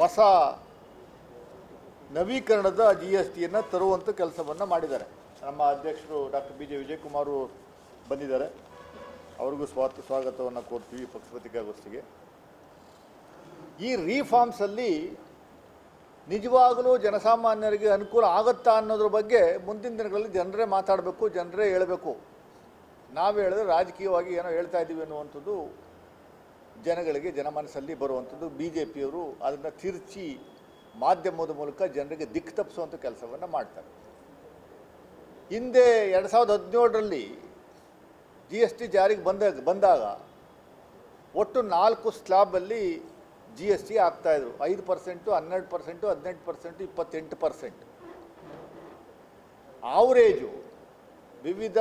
ಹೊಸ ನವೀಕರಣದ G S ಟಿಯನ್ನು ತರುವಂಥ ಕೆಲಸವನ್ನು ಮಾಡಿದ್ದಾರೆ. ನಮ್ಮ ಅಧ್ಯಕ್ಷರು ಡಾಕ್ಟರ್ ಬಿ ಜೆ ವಿಜಯಕುಮಾರು ಬಂದಿದ್ದಾರೆ. ಅವ್ರಿಗೂ ಸ್ವಾತ, ಸ್ವಾಗತವನ್ನು ಕೋರ್ತೀವಿ ಪಕ್ಷಪತ್ರಿಕಾಗೋಷ್ಠಿಗೆ ಈ ರೀಫಾರ್ಮ್ಸಲ್ಲಿ ನಿಜವಾಗಲೂ ಜನಸಾಮಾನ್ಯರಿಗೆ ಅನುಕೂಲ ಆಗುತ್ತಾ ಅನ್ನೋದ್ರ ಬಗ್ಗೆ ಮುಂದಿನ ದಿನಗಳಲ್ಲಿ ಜನರೇ ಮಾತಾಡಬೇಕು, ಜನರೇ ಹೇಳಬೇಕು. ನಾವು ಹೇಳಿದ್ರೆ ರಾಜಕೀಯವಾಗಿ ಏನೋ ಹೇಳ್ತಾ ಇದ್ದೀವಿ ಅನ್ನುವಂಥದ್ದು ಜನಗಳಿಗೆ ಜನಮನಸ್ಸಲ್ಲಿ ಬರುವಂಥದ್ದು ಬಿ ಜೆ ಪಿಯವರು ಅದನ್ನು ತಿರುಚಿ ಮಾಧ್ಯಮದ ಮೂಲಕ ಜನರಿಗೆ ದಿಕ್ಕು ತಪ್ಪಿಸುವಂಥ ಕೆಲಸವನ್ನು ಮಾಡ್ತಾರೆ. ಹಿಂದೆ ಎರಡು ಸಾವಿರದ ಹದಿನೇಳರಲ್ಲಿ ಜಿ ಎಸ್ ಟಿ ಜಾರಿಗೆ ಬಂದಾಗ ಬಂದಾಗ ಒಟ್ಟು ನಾಲ್ಕು ಸ್ಲ್ಯಾಬಲ್ಲಿ ಜಿ ಎಸ್ ಟಿ ಆಗ್ತಾಯಿದ್ರು. ಐದು ಪರ್ಸೆಂಟು, ಹನ್ನೆರಡು ಪರ್ಸೆಂಟು, ಹದಿನೆಂಟು ಪರ್ಸೆಂಟು, ಇಪ್ಪತ್ತೆಂಟು ಪರ್ಸೆಂಟ್. ಆವರೇಜು ವಿವಿಧ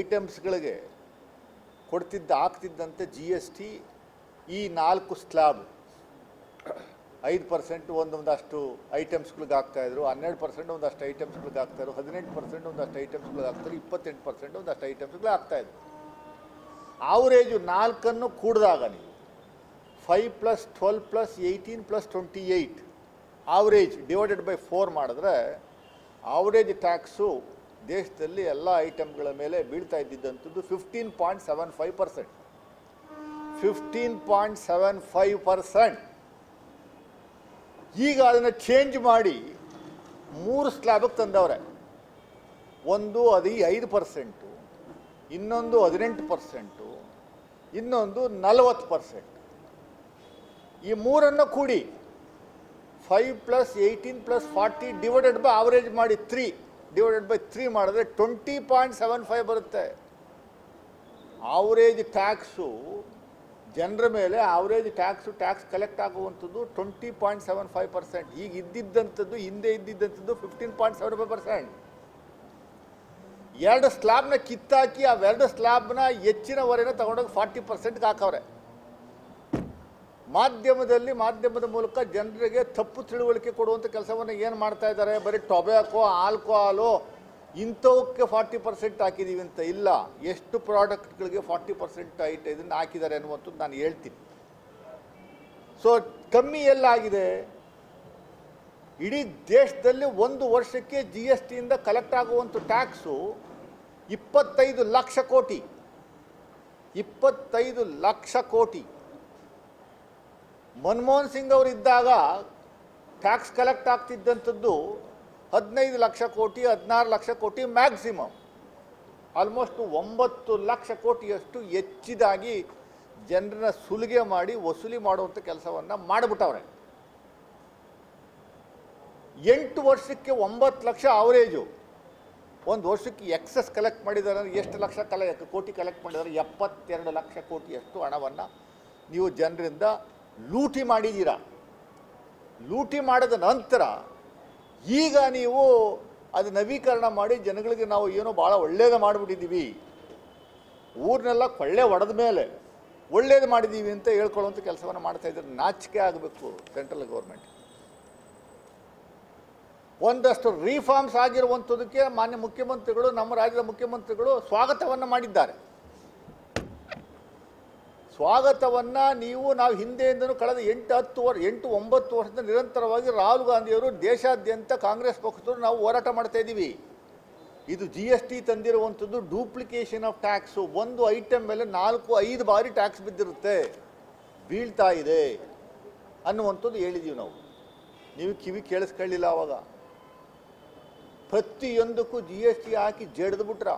ಐಟಮ್ಸ್ಗಳಿಗೆ ಕೊಡ್ತಿದ್ದ ಆಗ್ತಿದ್ದಂತೆ ಜಿ ಎಸ್ ಟಿ ಈ ನಾಲ್ಕು ಸ್ಲ್ಯಾಬ್ ಐದು ಪರ್ಸೆಂಟ್ ಒಂದೊಂದಷ್ಟು ಐಟಮ್ಸ್ಗಳಿಗೆ ಹಾಕ್ತಾಯಿದ್ರು ಹನ್ನೆರಡು ಪರ್ಸೆಂಟ್ ಒಂದಷ್ಟು ಐಟಮ್ಸ್ಗಳಿಗೆ ಆಗ್ತಾಯಿದ್ರು ಹದಿನೆಂಟು ಪರ್ಸೆಂಟ್ ಒಂದಷ್ಟು ಐಟಮ್ಸ್ಗಳಿಗೆ ಆಗ್ತಾರೆ ಇಪ್ಪತ್ತೆಂಟು ಪರ್ಸೆಂಟ್ ಒಂದಷ್ಟು ಐಟಮ್ಸ್ಗಳು ಹಾಕ್ತಾಯಿದ್ರು ಆವರೇಜು ನಾಲ್ಕನ್ನು ಕೂಡಿದಾಗ ನೀವು five plus twelve plus eighteen plus twenty eight average divided by four ಮಾಡಿದ್ರೆ ಆವ್ರೇಜ್ ಟ್ಯಾಕ್ಸು ದೇಶದಲ್ಲಿ ಎಲ್ಲ ಐಟಮ್ಗಳ ಮೇಲೆ ಬೀಳ್ತಾ ಇದ್ದಿದ್ದಂಥದ್ದು fifteen point seven five percent fifteen seven five percent ಈಗ ಅದನ್ನು ಚೇಂಜ್ ಮಾಡಿ ಮೂರು ಸ್ಲ್ಯಾಬಿಗೆ ತಂದವ್ರೆ. ಒಂದು ಅದು ಐದು ಪರ್ಸೆಂಟು ಇನ್ನೊಂದು ಹದಿನೆಂಟು ಪರ್ಸೆಂಟು ಇನ್ನೊಂದು ನಲವತ್ತು ಪರ್ಸೆಂಟ್ ಈ ಮೂರನ್ನು ಕೂಡಿ five plus eighteen plus forty divided by average ಮಾಡಿ ತ್ರೀ ಡಿವೈಡೆಡ್ ಬೈ ತ್ರೀ ಮಾಡಿದ್ರೆ ಟ್ವೆಂಟಿ ಪಾಯಿಂಟ್ ಸೆವೆನ್ ಫೈವ್ ಬರುತ್ತೆ. ಆವರೇಜ್ ಟ್ಯಾಕ್ಸು ಜನರ ಮೇಲೆ ಆವ್ರೇಜ್ ಟ್ಯಾಕ್ಸು ಟ್ಯಾಕ್ಸ್ ಕಲೆಕ್ಟ್ ಆಗುವಂಥದ್ದು twenty point seven five percent ಈಗ ಇದ್ದಿದ್ದಂಥದ್ದು, ಹಿಂದೆ ಇದ್ದಿದ್ದಂಥದ್ದು fifteen point seven five percent ಎರಡು ಸ್ಲ್ಯಾಬ್ನ ಕಿತ್ತಾಕಿ ಅವೆರಡು ಸ್ಲ್ಯಾಬ್ನ ಹೆಚ್ಚಿನ ಹೊರೆನ ತಗೊಂಡೋಗಿ ಫಾರ್ಟಿ ಪರ್ಸೆಂಟ್ಗೆ ಹಾಕವ್ರೆ. ಮಾಧ್ಯಮದಲ್ಲಿ, ಮಾಧ್ಯಮದ ಮೂಲಕ ಜನರಿಗೆ ತಪ್ಪು ತಿಳುವಳಿಕೆ ಕೊಡುವಂಥ ಕೆಲಸವನ್ನು ಏನು ಮಾಡ್ತಾ ಇದ್ದಾರೆ? ಬರೀ ಟೊಬ್ಯಾಕೋ, ಆಲ್ಕೋಹಾಲು ಇಂಥವಕ್ಕೆ ಫಾರ್ಟಿ ಪರ್ಸೆಂಟ್ ಹಾಕಿದ್ದೀವಿ ಅಂತ ಇಲ್ಲ, ಎಷ್ಟು ಪ್ರಾಡಕ್ಟ್ಗಳಿಗೆ ಫಾರ್ಟಿ ಪರ್ಸೆಂಟ್ ಐಟ್ ಇದನ್ನು ಹಾಕಿದ್ದಾರೆ ಅನ್ನುವಂಥದ್ದು ನಾನು ಹೇಳ್ತೀನಿ. ಸೊ ಕಮ್ಮಿ ಎಲ್ಲಾಗಿದೆ. ಇಡೀ ದೇಶದಲ್ಲಿ ಒಂದು ವರ್ಷಕ್ಕೆ ಜಿ ಎಸ್ ಟಿಯಿಂದ ಕಲೆಕ್ಟ್ ಆಗುವಂಥ ಟ್ಯಾಕ್ಸು ಇಪ್ಪತ್ತೈದು ಲಕ್ಷ ಕೋಟಿ. ಇಪ್ಪತ್ತೈದು ಲಕ್ಷ ಕೋಟಿ. ಮನಮೋಹನ್ ಸಿಂಗ್ ಅವರು ಇದ್ದಾಗ ಟ್ಯಾಕ್ಸ್ ಕಲೆಕ್ಟ್ ಆಗ್ತಿದ್ದಂಥದ್ದು ಹದಿನೈದು ಲಕ್ಷ ಕೋಟಿ, ಹದಿನಾರು ಲಕ್ಷ ಕೋಟಿ ಮ್ಯಾಕ್ಸಿಮಮ್ ಆಲ್ಮೋಸ್ಟ್ ಒಂಬತ್ತು ಲಕ್ಷ ಕೋಟಿಯಷ್ಟು ಹೆಚ್ಚಿದಾಗಿ ಜನರನ್ನ ಸುಲಿಗೆ ಮಾಡಿ, ವಸೂಲಿ ಮಾಡುವಂಥ ಕೆಲಸವನ್ನು ಮಾಡಿಬಿಟ್ಟವ್ರೆ. ಎಂಟು ವರ್ಷಕ್ಕೆ ಒಂಬತ್ತು ಲಕ್ಷ ಅವರೇಜು ಒಂದು ವರ್ಷಕ್ಕೆ ಎಕ್ಸಸ್ ಕಲೆಕ್ಟ್ ಮಾಡಿದ್ದಾರೆ ಅಂದರೆ ಎಷ್ಟು ಲಕ್ಷ ಕಲೆ ಕೋಟಿ ಕಲೆಕ್ಟ್ ಮಾಡಿದ್ದಾರೆ ಎಪ್ಪತ್ತೆರಡು ಲಕ್ಷ ಕೋಟಿಯಷ್ಟು ಹಣವನ್ನು ನೀವು ಜನರಿಂದ ಲೂಟಿ ಮಾಡಿದ್ದೀರಾ ಲೂಟಿ ಮಾಡಿದ ನಂತರ ಈಗ ನೀವು ಅದು ನವೀಕರಣ ಮಾಡಿ ಜನಗಳಿಗೆ ನಾವು ಏನೋ ಭಾಳ ಒಳ್ಳೇದು ಮಾಡಿಬಿಟ್ಟಿದ್ದೀವಿ. ಊರನ್ನೆಲ್ಲ ಕೊಳ್ಳೆ ಒಡೆದ ಮೇಲೆ ಒಳ್ಳೇದು ಮಾಡಿದ್ದೀವಿ ಅಂತ ಹೇಳ್ಕೊಳ್ಳುವಂಥ ಕೆಲಸವನ್ನು ಮಾಡ್ತಾ ಇದ್ದಾರೆ ನಾಚಿಕೆ ಆಗಬೇಕು ಸೆಂಟ್ರಲ್ ಗೌರ್ಮೆಂಟ್. ಒಂದಷ್ಟು ರೀಫಾರ್ಮ್ಸ್ ಆಗಿರುವಂಥದಕ್ಕೆ ಮಾನ್ಯ ಮುಖ್ಯಮಂತ್ರಿಗಳು, ನಮ್ಮ ರಾಜ್ಯದ ಮುಖ್ಯಮಂತ್ರಿಗಳು ಸ್ವಾಗತವನ್ನು ಮಾಡಿದ್ದಾರೆ. ಸ್ವಾಗತವನ್ನು ನೀವು ನಾವು ಹಿಂದೆಯಿಂದನೂ ಕಳೆದ ಎಂಟು ಹತ್ತು ವರ್ಷ ಎಂಟು ಒಂಬತ್ತು ವರ್ಷದಿಂದ ನಿರಂತರವಾಗಿ ರಾಹುಲ್ ಗಾಂಧಿಯವರು ದೇಶಾದ್ಯಂತ ಕಾಂಗ್ರೆಸ್ ಪಕ್ಷದವರು ನಾವು ಹೋರಾಟ ಮಾಡ್ತಾ ಇದ್ದೀವಿ ಇದು ಜಿ ಎಸ್ ಟಿ ತಂದಿರುವಂಥದ್ದು ಡೂಪ್ಲಿಕೇಶನ್ ಆಫ್ ಟ್ಯಾಕ್ಸು ಒಂದು ಐಟಮ್ ಮೇಲೆ ನಾಲ್ಕು, ಐದು ಬಾರಿ ಟ್ಯಾಕ್ಸ್ ಬಿದ್ದಿರುತ್ತೆ. ಬೀಳ್ತಾ ಇದೆ ಅನ್ನುವಂಥದ್ದು ಹೇಳಿದ್ದೀವಿ ನಾವು. ನೀವು ಕಿವಿ ಕೇಳಿಸ್ಕೊಳ್ಳಿಲ್ಲ ಆವಾಗ ಪ್ರತಿಯೊಂದಕ್ಕೂ ಜಿ ಎಸ್ ಟಿ ಹಾಕಿ ಜಡ್ದು ಬಿಟ್ರ.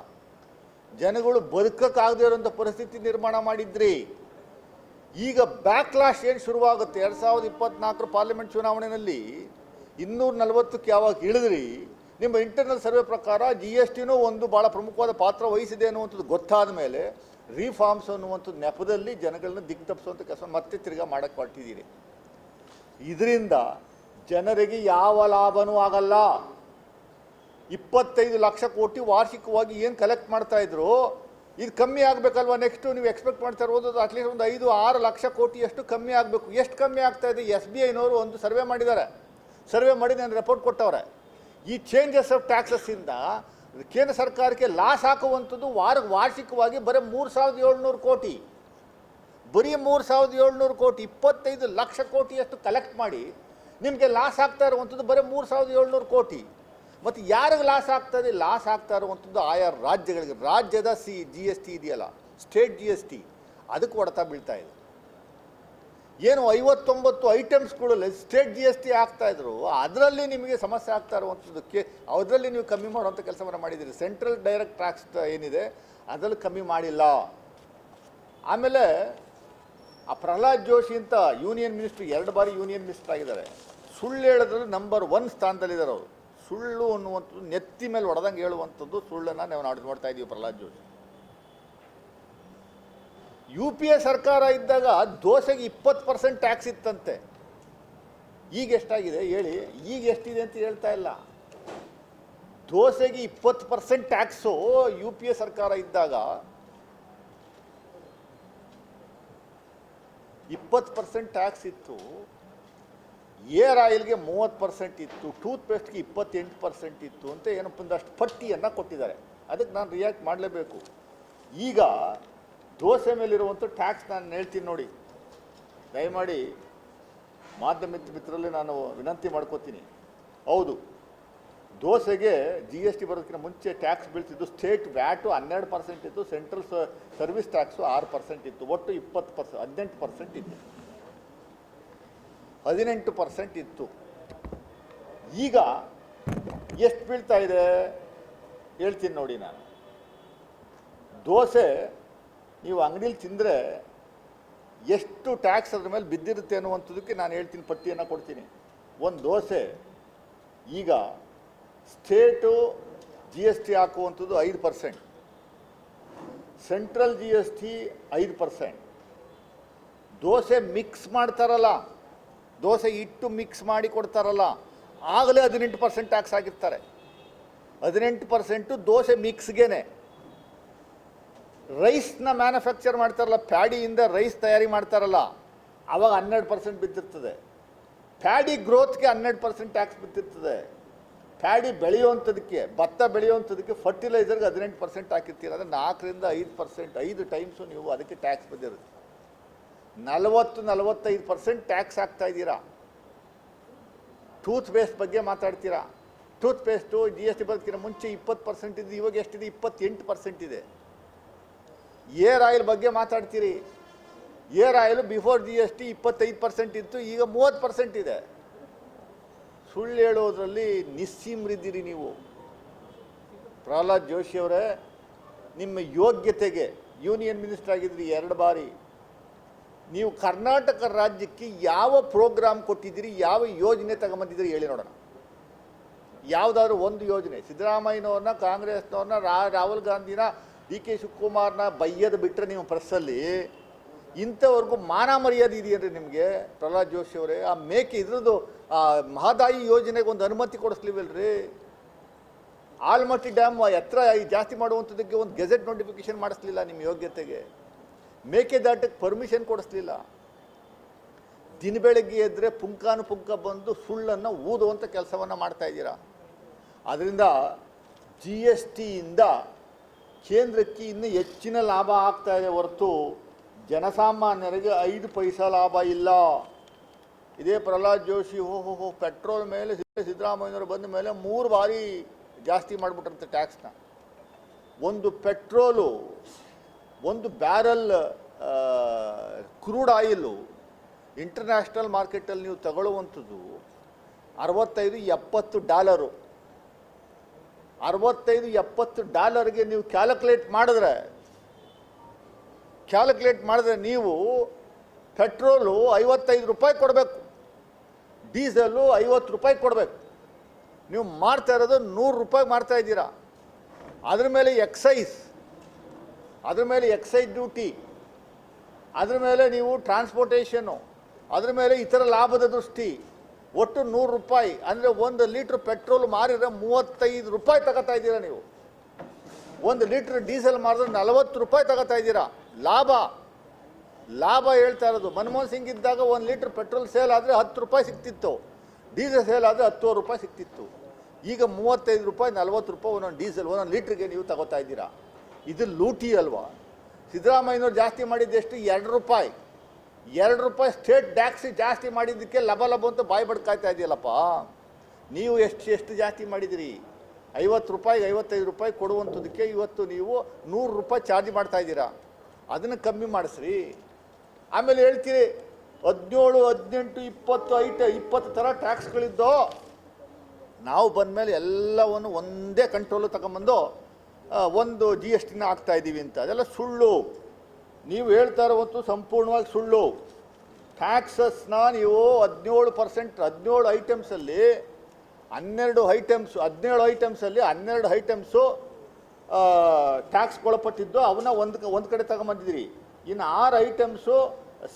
ಜನಗಳು ಬದುಕಕ್ಕಾಗದೇ ಇರೋಂಥ ಪರಿಸ್ಥಿತಿ ನಿರ್ಮಾಣ ಮಾಡಿದ್ರಿ. ಈಗ ಬ್ಯಾಕ್ಲಾಶ್ ಏನು ಶುರುವಾಗುತ್ತೆ? ಎರಡು ಸಾವಿರದ ಇಪ್ಪತ್ನಾಲ್ಕರ ಪಾರ್ಲಿಮೆಂಟ್ ಚುನಾವಣೆಯಲ್ಲಿ ಇನ್ನೂರ ನಲವತ್ತಕ್ಕೆ ಯಾವಾಗ ಇಳಿದ್ರಿ? ನಿಮ್ಮ ಇಂಟರ್ನಲ್ ಸರ್ವೆ ಪ್ರಕಾರ ಜಿ ಎಸ್ ಟಿನೂ ಒಂದು ಭಾಳ ಪ್ರಮುಖವಾದ ಪಾತ್ರ ವಹಿಸಿದೆ ಅನ್ನುವಂಥದ್ದು ಗೊತ್ತಾದ ಮೇಲೆ ರೀಫಾರ್ಮ್ಸ್ ಅನ್ನುವಂಥದ್ದು ನೆಪದಲ್ಲಿ ಜನಗಳನ್ನ ದಿಕ್ಕು ತಪ್ಪಿಸುವಂಥ ಕೆಲಸ ಮತ್ತೆ ತಿರ್ಗಾ ಮಾಡಕ್ಕೆ ಹೊರಟಿದ್ದೀರಿ ಇದರಿಂದ ಜನರಿಗೆ ಯಾವ ಲಾಭನೂ ಆಗಲ್ಲ. ಇಪ್ಪತ್ತೈದು ಲಕ್ಷ ಕೋಟಿ ವಾರ್ಷಿಕವಾಗಿ ಏನು ಕಲೆಕ್ಟ್ ಮಾಡ್ತಾ ಇದ್ರು? ಇದು ಕಮ್ಮಿ ಆಗಬೇಕಲ್ವ? ನೆಕ್ಸ್ಟು ನೀವು ಎಕ್ಸ್ಪೆಕ್ಟ್ ಮಾಡ್ತಾ ಇರ್ಬೋದು ಅಟ್ಲೀಸ್ಟ್ ಒಂದು ಐದು, ಆರು ಲಕ್ಷ ಕೋಟಿಯಷ್ಟು ಕಮ್ಮಿ ಆಗಬೇಕು. ಎಷ್ಟು ಕಮ್ಮಿ ಆಗ್ತಾ ಇದೆ? ಎಸ್ ಬಿ ಐನವರು ಒಂದು ಸರ್ವೆ ಮಾಡಿದ್ದಾರೆ. ಸರ್ವೆ ಮಾಡಿ ನಾನು ರಿಪೋರ್ಟ್ ಕೊಟ್ಟವ್ರೆ. ಈ ಚೇಂಜಸ್ ಆಫ್ ಟ್ಯಾಕ್ಸಸ್ಸಿಂದ ಕೇಂದ್ರ ಸರ್ಕಾರಕ್ಕೆ ಲಾಸ್ ಹಾಕುವಂಥದ್ದು ವಾರ, ವಾರ್ಷಿಕವಾಗಿ ಬರೀ ಮೂರು ಸಾವಿರದ ಏಳ್ನೂರು ಕೋಟಿ. ಬರೀ ಮೂರು ಸಾವಿರದ ಏಳ್ನೂರು ಕೋಟಿ, ಇಪ್ಪತ್ತೈದು ಲಕ್ಷ ಕೋಟಿಯಷ್ಟು ಕಲೆಕ್ಟ್ ಮಾಡಿ ನಿಮಗೆ ಲಾಸ್ ಆಗ್ತಾ ಇರುವಂಥದ್ದು ಬರೀ ಮೂರು ಸಾವಿರದ ಏಳ್ನೂರು ಕೋಟಿ. ಮತ್ತು ಯಾರಿಗೆ ಲಾಸ್ ಆಗ್ತದೆ ಲಾಸ್ ಆಗ್ತಾ ಇರುವಂಥದ್ದು ಆಯಾ ರಾಜ್ಯಗಳಿಗೆ. ರಾಜ್ಯದ ಸಿ ಜಿ ಎಸ್ ಟಿ ಇದೆಯಲ್ಲ ಸ್ಟೇಟ್ ಜಿ ಎಸ್ ಟಿ ಅದಕ್ಕೆ ಹೊಡೆತ ಬೀಳ್ತಾ ಇದೆ. ಏನು ಐವತ್ತೊಂಬತ್ತು ಐಟಮ್ಸ್ಗಳಲ್ಲಿ ಸ್ಟೇಟ್ ಜಿ ಎಸ್ ಟಿ ಆಗ್ತಾ ಇದ್ರು, ಅದರಲ್ಲಿ ನಿಮಗೆ ಸಮಸ್ಯೆ ಆಗ್ತಾ ಇರುವಂಥದ್ದಕ್ಕೆ ಅದರಲ್ಲಿ ನೀವು ಕಮ್ಮಿ ಮಾಡುವಂಥ ಕೆಲಸವನ್ನು ಮಾಡಿದ್ದೀರಿ. ಸೆಂಟ್ರಲ್ ಡೈರೆಕ್ಟ್ ಟ್ಯಾಕ್ಸ್ ಏನಿದೆ, ಅದರಲ್ಲಿ ಕಮ್ಮಿ ಮಾಡಿಲ್ಲ. ಆಮೇಲೆ, ಆ ಪ್ರಹ್ಲಾದ್ ಜೋಶಿ ಅಂತ ಯೂನಿಯನ್ ಮಿನಿಸ್ಟ್ರ್ ಎರಡು ಬಾರಿ ಯೂನಿಯನ್ ಮಿನಿಸ್ಟರ್ ಆಗಿದ್ದಾರೆ. ಸುಳ್ಳು ಹೇಳಿದ್ರೆ ನಂಬರ್ ಒನ್ ಸ್ಥಾನದಲ್ಲಿದ್ದಾರೆ ಅವರು. ಸುಳ್ಳು ಅನ್ನುವಂಥದ್ದು ನೆತ್ತಿ ಮೇಲೆ ಒಡೆದಂಗೆ ಹೇಳುವಂಥದ್ದು ಸುಳ್ಳನ್ನು ನಾವು ನಾಡು ನೋಡ್ತಾ ಇದ್ದೀವಿ Prahlad Joshi. U P A ಸರ್ಕಾರ ಇದ್ದಾಗ ದೋಸೆಗೆ ಇಪ್ಪತ್ತು ಪರ್ಸೆಂಟ್ ಟ್ಯಾಕ್ಸ್ ಇತ್ತಂತೆ. ಈಗ ಎಷ್ಟಾಗಿದೆ ಹೇಳಿ, ಈಗ ಎಷ್ಟಿದೆ ಅಂತ ಹೇಳ್ತಾ ಇಲ್ಲ. ದೋಸೆಗೆ ಇಪ್ಪತ್ತು percent tax U P A ಸರ್ಕಾರ ಇದ್ದಾಗ ಇಪ್ಪತ್ತು ಪರ್ಸೆಂಟ್ ಟ್ಯಾಕ್ಸ್ ಇತ್ತು. ಏರ್ ಆಯಿಲ್ಗೆ ಮೂವತ್ತು ಪರ್ಸೆಂಟ್ ಇತ್ತು ಟೂತ್ ಪೇಸ್ಟ್ಗೆ ಇಪ್ಪತ್ತೆಂಟು ಪರ್ಸೆಂಟ್ ಇತ್ತು ಅಂತ ಏನಪ್ಪ ಒಂದಷ್ಟು ಪಟ್ಟಿಯನ್ನು ಕೊಟ್ಟಿದ್ದಾರೆ. ಅದಕ್ಕೆ ನಾನು ರಿಯಾಕ್ಟ್ ಮಾಡಲೇಬೇಕು. ಈಗ ದೋಸೆ ಮೇಲಿರುವಂಥ ಟ್ಯಾಕ್ಸ್ ನಾನು ಹೇಳ್ತೀನಿ ನೋಡಿ. ದಯಮಾಡಿ ಮಾಧ್ಯಮ ಮಿತ್ರರಲ್ಲಿ ನಾನು ವಿನಂತಿ ಮಾಡ್ಕೋತೀನಿ. ಹೌದು, ದೋಸೆಗೆ ಜಿ ಎಸ್ ಟಿ ಬರೋದಕ್ಕಿಂತ ಮುಂಚೆ ಟ್ಯಾಕ್ಸ್ ಬೀಳ್ತಿದ್ದು ಸ್ಟೇಟ್ ವ್ಯಾಟು ಹನ್ನೆರಡು ಪರ್ಸೆಂಟ್ ಇತ್ತು, ಸೆಂಟ್ರಲ್ ಸರ್ವಿಸ್ ಟ್ಯಾಕ್ಸು ಆರು ಪರ್ಸೆಂಟ್ ಇತ್ತು, ಒಟ್ಟು ಇಪ್ಪತ್ತು ಪರ್ಸೆಂಟ್ ಹದಿನೆಂಟು ಪರ್ಸೆಂಟ್ ಇತ್ತು. ಹದಿನೆಂಟು ಪರ್ಸೆಂಟ್ ಇತ್ತು. ಈಗ ಎಷ್ಟು ಬೀಳ್ತಾ ಇದೆ? ಹೇಳ್ತೀನಿ ನೋಡಿ ನಾನು. ದೋಸೆ ನೀವು ಅಂಗಡೀಲಿ ತಿಂದರೆ ಎಷ್ಟು ಟ್ಯಾಕ್ಸ್ ಅದ್ರ ಮೇಲೆ ಬಿದ್ದಿರುತ್ತೆ ಅನ್ನುವಂಥದ್ದಕ್ಕೆ ನಾನು ಹೇಳ್ತೀನಿ, ಪಟ್ಟಿಯನ್ನು ಕೊಡ್ತೀನಿ. ಒಂದು ದೋಸೆ ಈಗ ಸ್ಟೇಟು ಜಿ ಎಸ್ ಟಿ ಹಾಕುವಂಥದ್ದು ಐದು percent. Central G S T ಐದು ಪರ್ಸೆಂಟ್. ದೋಸೆ ಮಿಕ್ಸ್ ಮಾಡ್ತಾರಲ್ಲ ದೋಸೆ ಇಟ್ಟು ಮಿಕ್ಸ್ ಮಾಡಿ ಕೊಡ್ತಾರಲ್ಲ, ಆಗಲೇ ಹದಿನೆಂಟು ಪರ್ಸೆಂಟ್ ಟ್ಯಾಕ್ಸ್ ಆಗಿರ್ತಾರೆ ಹದಿನೆಂಟು ಪರ್ಸೆಂಟು ದೋಸೆ ಮಿಕ್ಸ್ಗೇನೆ ರೈಸ್ನ ಮ್ಯಾನುಫ್ಯಾಕ್ಚರ್ ಮಾಡ್ತಾರಲ್ಲ ಪ್ಯಾಡಿಯಿಂದ ರೈಸ್ ತಯಾರಿ ಮಾಡ್ತಾರಲ್ಲ ಆವಾಗ ಹನ್ನೆರಡು ಪರ್ಸೆಂಟ್ ಬಿದ್ದಿರ್ತದೆ. ಪ್ಯಾಡಿ ಗ್ರೋತ್ಗೆ ಹನ್ನೆರಡು ಪರ್ಸೆಂಟ್ ಟ್ಯಾಕ್ಸ್ ಬಿದ್ದಿರ್ತದೆ. ಪ್ಯಾಡಿ ಬೆಳೆಯುವಂಥದಕ್ಕೆ, ಭತ್ತ ಬೆಳೆಯುವಂಥದಕ್ಕೆ ಫರ್ಟಿಲೈಸರ್ಗೆ ಹದಿನೆಂಟು ಪರ್ಸೆಂಟ್ ಹಾಕಿರ್ತೀರ, ಅಂದರೆ ನಾಲ್ಕರಿಂದ ಐದು ಪರ್ಸೆಂಟ್ ಐದು ಟೈಮ್ಸು ನೀವು ಅದಕ್ಕೆ ಟ್ಯಾಕ್ಸ್ ಬಂದಿರುತ್ತೆ. ನಲವತ್ತು, ನಲವತ್ತೈದು ಪರ್ಸೆಂಟ್ ಟ್ಯಾಕ್ಸ್ ಹಾಕ್ತಾ ಇದ್ದೀರಾ? ಟೂತ್ ಪೇಸ್ಟ್ ಬಗ್ಗೆ ಮಾತಾಡ್ತೀರಾ? Toothpaste G S T ಬರೋದಕ್ಕಿಂತ ಮುಂಚೆ ಇಪ್ಪತ್ತು ಪರ್ಸೆಂಟ್ ಇದೆ ಇವಾಗ ಎಷ್ಟಿದೆ? ಇಪ್ಪತ್ತೆಂಟು ಪರ್ಸೆಂಟ್ ಇದೆ. ಏರ್ ಆಯಿಲ್ ಬಗ್ಗೆ ಮಾತಾಡ್ತೀರಿ. Hair oil before G S T ಇಪ್ಪತ್ತೈದು ಪರ್ಸೆಂಟ್ ಇತ್ತು, ಈಗ ಮೂವತ್ತು ಪರ್ಸೆಂಟ್ ಇದೆ. ಸುಳ್ಳು ಹೇಳೋದ್ರಲ್ಲಿ ನಿಸ್ಸೀಮ್ರಿದ್ದೀರಿ ನೀವು. ಪ್ರಹ್ಲಾದ್ ಜೋಶಿ ಅವರೇ, ನಿಮ್ಮ ಯೋಗ್ಯತೆಗೆ ಯೂನಿಯನ್ ಮಿನಿಸ್ಟರ್ ಆಗಿದ್ರಿ ಎರಡು ಬಾರಿ. ನೀವು ಕರ್ನಾಟಕ ರಾಜ್ಯಕ್ಕೆ ಯಾವ ಪ್ರೋಗ್ರಾಮ್ ಕೊಟ್ಟಿದ್ದೀರಿ, ಯಾವ ಯೋಜನೆ ತಗೊಂಬಂದಿದ್ದೀರಿ ಹೇಳಿ ನೋಡೋಣ. ಯಾವುದಾದ್ರು ಒಂದು ಯೋಜನೆ, ಸಿದ್ದರಾಮಯ್ಯನವ್ರನ್ನ, ಕಾಂಗ್ರೆಸ್ನವ್ರನ್ನ, ರಾ, ರಾಹುಲ್ ಗಾಂಧಿನ, ಡಿ ಕೆ ಶಿವಕುಮಾರ್ನ ಬೈಯ್ಯದು ಬಿಟ್ಟರೆ ನೀವು ಪ್ರೆಸ್ಸಲ್ಲಿ ಇಂಥವ್ರಿಗೂ ಮಾನ ಮರ್ಯಾದೆ ಇದೆಯೇನ್ರಿ ನಿಮಗೆ? ಪ್ರಹ್ಲಾದ್ ಜೋಶಿ ಅವರೇ, ಆ ಮೇಕೆ ಇದ್ರದ್ದು, ಆ ಮಹದಾಯಿ ಯೋಜನೆಗೆ ಒಂದು ಅನುಮತಿ ಕೊಡಿಸ್ಲಿವಲ್ರಿ? ಆಲ್ಮಟ್ಟಿ ಡ್ಯಾಮ್ ಎತ್ತರ ಜಾಸ್ತಿ ಮಾಡುವಂಥದ್ದಕ್ಕೆ ಒಂದು ಗೆಜೆಟ್ ನೋಟಿಫಿಕೇಶನ್ ಮಾಡಿಸ್ಲಿಲ್ಲ ನಿಮ್ಮ ಯೋಗ್ಯತೆಗೆ? ಮೇಕೆದಾಟಕ್ಕೆ ಪರ್ಮಿಷನ್ ಕೊಡಿಸ್ಲಿಲ್ಲ. ದಿನ ಬೆಳಗ್ಗೆ ಎದ್ದರೆ ಪುಂಕಾನು ಪುಂಕ ಬಂದು ಸುಳ್ಳನ್ನು ಊದುವಂಥ ಕೆಲಸವನ್ನು ಮಾಡ್ತಾ ಇದ್ದೀರಾ? ಅದರಿಂದ ಜಿ ಎಸ್ ಟಿಯಿಂದ ಕೇಂದ್ರಕ್ಕೆ ಇನ್ನೂ ಹೆಚ್ಚಿನ ಲಾಭ ಆಗ್ತಾ ಇದೆ ಹೊರತು ಜನಸಾಮಾನ್ಯರಿಗೆ ಐದು ಪೈಸಾ ಲಾಭ ಇಲ್ಲ. ಇದೇ ಪ್ರಹ್ಲಾದ್ ಜೋಶಿ, ಹೋ ಹೋ ಹೋ, ಪೆಟ್ರೋಲ್ ಮೇಲೆ ಸಿದ್ದರಾಮಯ್ಯನವರು ಬಂದ ಮೇಲೆ ಮೂರು ಬಾರಿ ಜಾಸ್ತಿ ಮಾಡಿಬಿಟ್ರಂತೆ ಟ್ಯಾಕ್ಸ್ನ ಒಂದು ಪೆಟ್ರೋಲು ಒಂದು ಬ್ಯಾರಲ್ ಕ್ರೂಡ್ ಆಯಿಲು ಇಂಟರ್ನ್ಯಾಷನಲ್ ಮಾರ್ಕೆಟಲ್ಲಿ ನೀವು ತಗೊಳ್ಳುವಂಥದ್ದು ಅರವತ್ತೈದು, ಎಪ್ಪತ್ತು ಡಾಲರು. ಅರವತ್ತೈದು, ಎಪ್ಪತ್ತು ಡಾಲರ್ಗೆ ನೀವು ಕ್ಯಾಲ್ಕುಲೇಟ್ ಮಾಡಿದ್ರೆ ಕ್ಯಾಲ್ಕುಲೇಟ್ ಮಾಡಿದ್ರೆ ನೀವು ಪೆಟ್ರೋಲು ಐವತ್ತೈದು ರೂಪಾಯಿ ಕೊಡಬೇಕು ಡೀಸೆಲು ಐವತ್ತು ರೂಪಾಯಿ ಕೊಡಬೇಕು. ನೀವು ಮಾಡ್ತಾ ಇರೋದು ನೂರು ರೂಪಾಯಿ ಮಾಡ್ತಾ ಇದ್ದೀರಾ. ಅದ್ರ ಮೇಲೆ ಎಕ್ಸೈಸ್ ಅದ್ರ ಮೇಲೆ ಎಕ್ಸೈಸ್ ಡ್ಯೂಟಿ, ಅದ್ರ ಮೇಲೆ ನೀವು ಟ್ರಾನ್ಸ್ಪೋರ್ಟೇಷನು ಅದ್ರ ಮೇಲೆ ಇತರ ಲಾಭದ ದೃಷ್ಟಿ, ಒಟ್ಟು ನೂರು ರೂಪಾಯಿ, ಅಂದರೆ ಒಂದು ಲೀಟ್ರ್ ಪೆಟ್ರೋಲ್ ಮಾರಿದ್ರೆ ಮೂವತ್ತೈದು ರೂಪಾಯಿ ತಗೋತಾ ಇದ್ದೀರಾ ನೀವು? ಒಂದು ಲೀಟ್ರ್ ಡೀಸೆಲ್ ಮಾರಿದ್ರೆ ನಲವತ್ತು ರೂಪಾಯಿ ತಗೋತಾ ಇದ್ದೀರಾ? ಲಾಭ. ಲಾಭ ಹೇಳ್ತಾ ಇರೋದು, ಮನಮೋಹನ್ ಸಿಂಗ್ ಇದ್ದಾಗ ಒಂದು ಲೀಟ್ರ್ ಪೆಟ್ರೋಲ್ ಸೇಲ್ ಆದರೆ ಹತ್ತು ರೂಪಾಯಿ ಸಿಗ್ತಿತ್ತು. ಡೀಸೆಲ್ ಸೇಲ್ ಆದರೆ ಹತ್ತುವರೆ ರೂಪಾಯಿ ಸಿಗ್ತಿತ್ತು. ಈಗ ಮೂವತ್ತೈದು ರೂಪಾಯಿ, ನಲ್ವತ್ತು ರೂಪಾಯಿ ಒಂದೊಂದು ಡೀಸೆಲ್ ಒಂದೊಂದು ಲೀಟ್ರಿಗೆ ನೀವು ತಗೋತಾ ಇದ್ದೀರಾ? ಇದು ಲೂಟಿ ಅಲ್ವಾ? ಸಿದ್ದರಾಮಯ್ಯನವ್ರು ಜಾಸ್ತಿ ಮಾಡಿದ್ದು ಎಷ್ಟು? ಎರಡು ರೂಪಾಯಿ. ಎರಡು ರೂಪಾಯಿ ಸ್ಟೇಟ್ ಟ್ಯಾಕ್ಸ್ ಜಾಸ್ತಿ ಮಾಡಿದ್ದಕ್ಕೆ ಲಭ ಲಭ ಅಂತ ಬಾಯಿ ಬಡ್ಕಾಯ್ತಾ ಇದೆಯಲ್ಲಪ್ಪ. ನೀವು ಎಷ್ಟು ಎಷ್ಟು ಜಾಸ್ತಿ ಮಾಡಿದಿರಿ? ಐವತ್ತು ರೂಪಾಯಿಗೆ ಐವತ್ತೈದು ರೂಪಾಯಿ ಕೊಡುವಂಥದ್ದಕ್ಕೆ ಇವತ್ತು ನೀವು ನೂರು ರೂಪಾಯಿ ಚಾರ್ಜ್ ಮಾಡ್ತಾ ಇದ್ದೀರಾ? ಅದನ್ನು ಕಮ್ಮಿ ಮಾಡಿಸ್ರಿ. ಆಮೇಲೆ ಹೇಳ್ತೀರಿ, ಹದಿನೇಳು, ಹದಿನೆಂಟು, ಇಪ್ಪತ್ತು ಐಟ ಇಪ್ಪತ್ತು ಥರ ಟ್ಯಾಕ್ಸ್ಗಳಿದ್ದೋ, ನಾವು ಬಂದ ಮೇಲೆ ಎಲ್ಲವನ್ನು ಒಂದೇ ಕಂಟ್ರೋಲು ತಗೊಂಬಂದು ಒಂದು ಜಿ ಎಸ್ ಟಿನ ಹಾಕ್ತಾ ಇದ್ದೀವಿ ಅಂತ. ಅದೆಲ್ಲ ಸುಳ್ಳು. ನೀವು ಹೇಳ್ತಾ ಇರುವಂತೂ ಸಂಪೂರ್ಣವಾಗಿ ಸುಳ್ಳು. ಟ್ಯಾಕ್ಸಸ್ನ ನೀವು ಹದಿನೇಳು ಪರ್ಸೆಂಟ್ ಹದಿನೇಳು ಐಟಮ್ಸಲ್ಲಿ ಹನ್ನೆರಡು ಐಟಮ್ಸ್ ಹದಿನೇಳು ಐಟಮ್ಸಲ್ಲಿ ಹನ್ನೆರಡು ಐಟಮ್ಸು ಟ್ಯಾಕ್ಸ್ಗೊಳಪಟ್ಟಿದ್ದು ಅವನ್ನ ಒಂದು ಒಂದು ಕಡೆ ತಗೊಂಬಂದಿದ್ದೀರಿ. ಇನ್ನು ಆರು ಐಟಮ್ಸು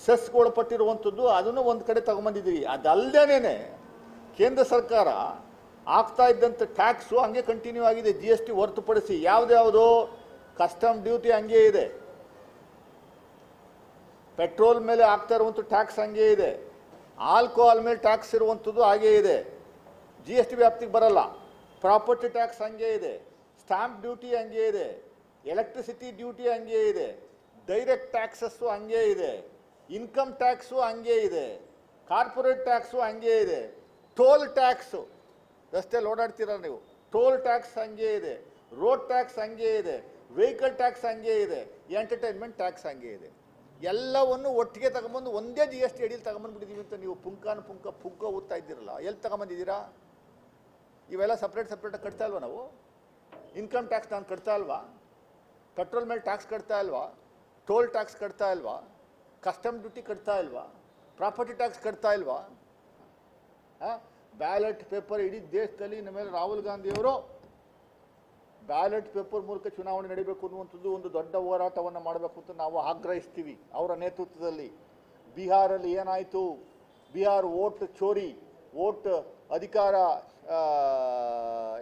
ಸೆಸ್ಗೊಳಪಟ್ಟಿರುವಂಥದ್ದು ಅದನ್ನು ಒಂದು ಕಡೆ ತಗೊಂಬಂದಿದ್ದೀರಿ. ಅದಲ್ಲದೇನೆ ಕೇಂದ್ರ ಸರ್ಕಾರ ಆಗ್ತಾ ಇದ್ದಂಥ ಟ್ಯಾಕ್ಸು ಹಂಗೆ ಕಂಟಿನ್ಯೂ ಆಗಿದೆ. ಜಿ ಎಸ್ ಟಿ ಹೊರತುಪಡಿಸಿ ಯಾವುದ್ಯಾವುದು ಕಸ್ಟಮ್ ಡ್ಯೂಟಿ ಹಂಗೆ ಇದೆ. ಪೆಟ್ರೋಲ್ ಮೇಲೆ ಆಗ್ತಾ ಇರುವಂಥ ಟ್ಯಾಕ್ಸ್ ಹಂಗೆ ಇದೆ. ಆಲ್ಕೋಹಾಲ್ ಮೇಲೆ ಟ್ಯಾಕ್ಸ್ ಇರುವಂಥದ್ದು ಹಾಗೆ ಇದೆ. ಜಿ ಎಸ್ ಟಿ ವ್ಯಾಪ್ತಿಗೆ ಬರಲ್ಲ. ಪ್ರಾಪರ್ಟಿ ಟ್ಯಾಕ್ಸ್ ಹಂಗೆ ಇದೆ. ಸ್ಟಾಂಪ್ ಡ್ಯೂಟಿ ಹಂಗೆ ಇದೆ. ಎಲೆಕ್ಟ್ರಿಸಿಟಿ ಡ್ಯೂಟಿ ಹಂಗೆ ಇದೆ. ಡೈರೆಕ್ಟ್ ಟ್ಯಾಕ್ಸಸ್ಸು ಹಂಗೆ ಇದೆ. ಇನ್ಕಮ್ ಟ್ಯಾಕ್ಸು ಹಂಗೆ ಇದೆ. ಕಾರ್ಪೊರೇಟ್ ಟ್ಯಾಕ್ಸು ಹಂಗೆ ಇದೆ. ಟೋಲ್ ಟ್ಯಾಕ್ಸು ರಸ್ತೆಯಲ್ಲಿ ಓಡಾಡ್ತೀರ ನೀವು? ಟೋಲ್ ಟ್ಯಾಕ್ಸ್ ಹಂಗೆ ಇದೆ, ರೋಡ್ ಟ್ಯಾಕ್ಸ್ ಹಂಗೆ ಇದೆ, ವೆಹಿಕಲ್ ಟ್ಯಾಕ್ಸ್ ಹಂಗೆ ಇದೆ, ಎಂಟರ್ಟೈನ್ಮೆಂಟ್ ಟ್ಯಾಕ್ಸ್ ಹಂಗೆ ಇದೆ. ಎಲ್ಲವನ್ನು ಒಟ್ಟಿಗೆ ತಗೊಂಬಂದು ಒಂದೇ ಜಿ ಎಸ್ ಟಿ ಅಡಿಯಲ್ಲಿ ತಗೊಂಬಂದ್ಬಿಟ್ಟಿದ್ದೀವಿ ಅಂತ ನೀವು ಪುಂಕಾನ ಪುಂಕ ಪುಂಕ ಓದ್ತಾ ಇದ್ದೀರಲ್ಲ, ಎಲ್ಲಿ ತಗೊಂಬಂದಿದ್ದೀರಾ? ಇವೆಲ್ಲ ಸಪ್ರೇಟ್ ಸಪ್ರೇಟಾಗಿ ಕಟ್ತಾ ಇಲ್ವಾ ನಾವು? ಇನ್ಕಮ್ ಟ್ಯಾಕ್ಸ್ ನಾನು ಕಟ್ತಾ ಇಲ್ವಾ? ಪೆಟ್ರೋಲ್ ಮೇಲೆ ಟ್ಯಾಕ್ಸ್ ಕಟ್ತಾ ಇಲ್ವಾ? ಟೋಲ್ ಟ್ಯಾಕ್ಸ್ ಕಟ್ತಾ ಇಲ್ವಾ? ಕಸ್ಟಮ್ ಡ್ಯೂಟಿ ಕಟ್ತಾ ಇಲ್ವಾ? ಪ್ರಾಪರ್ಟಿ ಟ್ಯಾಕ್ಸ್ ಕಟ್ತಾ ಇಲ್ವಾ? ಬ್ಯಾಲೆಟ್ ಪೇಪರ್ ಇಡೀ ದೇಶದಲ್ಲಿ ನಮ್ಮ ಮೇಲೆ ರಾಹುಲ್ ಗಾಂಧಿಯವರು ಬ್ಯಾಲೆಟ್ ಪೇಪರ್ ಮೂಲಕ ಚುನಾವಣೆ ನಡೀಬೇಕು ಅನ್ನುವಂಥದ್ದು ಒಂದು ದೊಡ್ಡ ಹೋರಾಟವನ್ನು ಮಾಡಬೇಕು ಅಂತ ನಾವು ಆಗ್ರಹಿಸ್ತೀವಿ ಅವರ ನೇತೃತ್ವದಲ್ಲಿ. ಬಿಹಾರಲ್ಲಿ ಏನಾಯಿತು? ಬಿಹಾರ್ ವೋಟ್ ಚೋರಿ ವೋಟ್ ಅಧಿಕಾರ